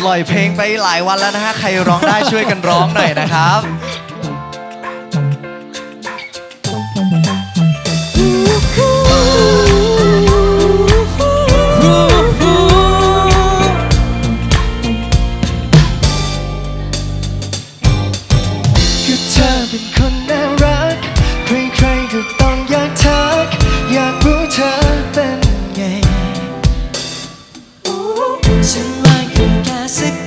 ปล่อยเพลงไปหลายวันแล้วนะฮะ ใครร้องได้ช่วยกันร้องหน่อยนะครับฉันไม่าคง hace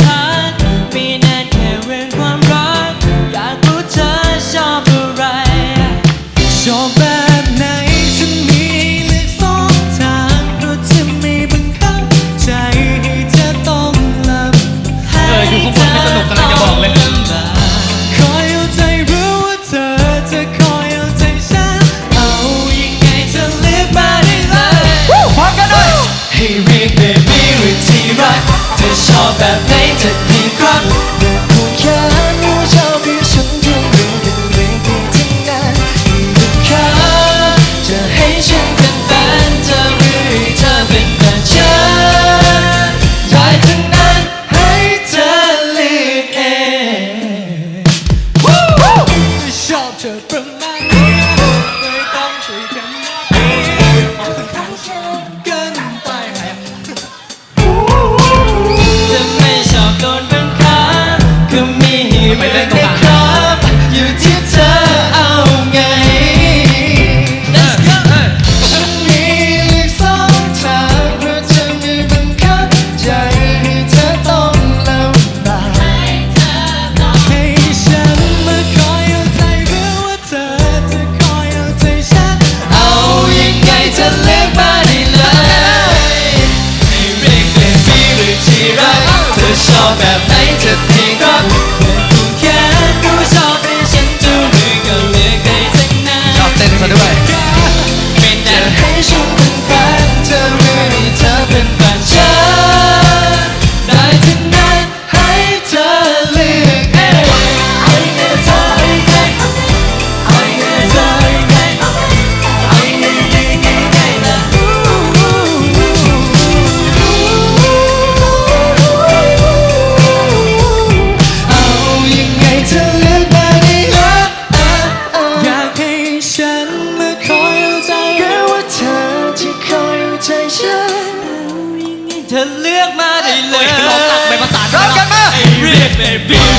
that the that at it? เธอเลือกมาได้เลยลองตัดไปภาษาพร้อมกันมา Rip baby